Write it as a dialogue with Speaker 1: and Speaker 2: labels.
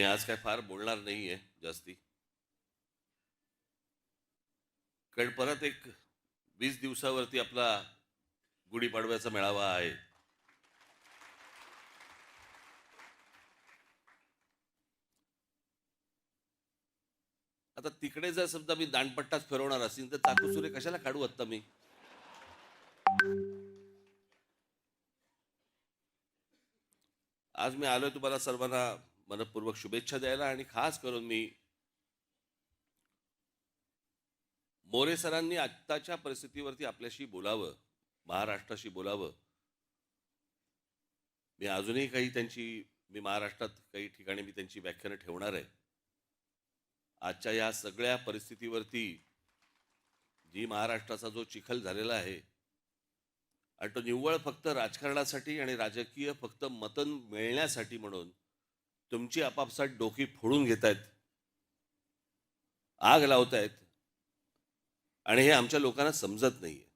Speaker 1: मी आज काय फार बोलणार नाहीये जास्ती. कारण परत एक वीस दिवसावरती आपला गुढीपाडव्याचा मेळावा आहे. आता तिकडे जर समजा मी दांडपट्टाच फिरवणार असेल तर चाकूसुरे कशाला काढू आत्ता मी? आज मी आलोय तुम्हाला सर्वांना मनपूर्वक शुभेच्छा द्यायला आणि खास करून मी मोरे सरांनी आत्ताच्या परिस्थितीवरती आपल्याशी बोलावं महाराष्ट्राशी बोलावं. मी अजूनही काही त्यांची मी महाराष्ट्रात काही ठिकाणी मी त्यांची व्याख्यानं ठेवणार आहे. आजच्या या सगळ्या परिस्थितीवरती जी महाराष्ट्राचा जो चिखल झालेला आहे आणि तो निव्वळ फक्त राजकारणासाठी आणि राजकीय फक्त मतन मिळण्यासाठी म्हणून तुमची आपापसात डोकी फोडून घेत आहेत आग लावत आहेत आणि हे आमच्या लोकांना समजत नाहीये.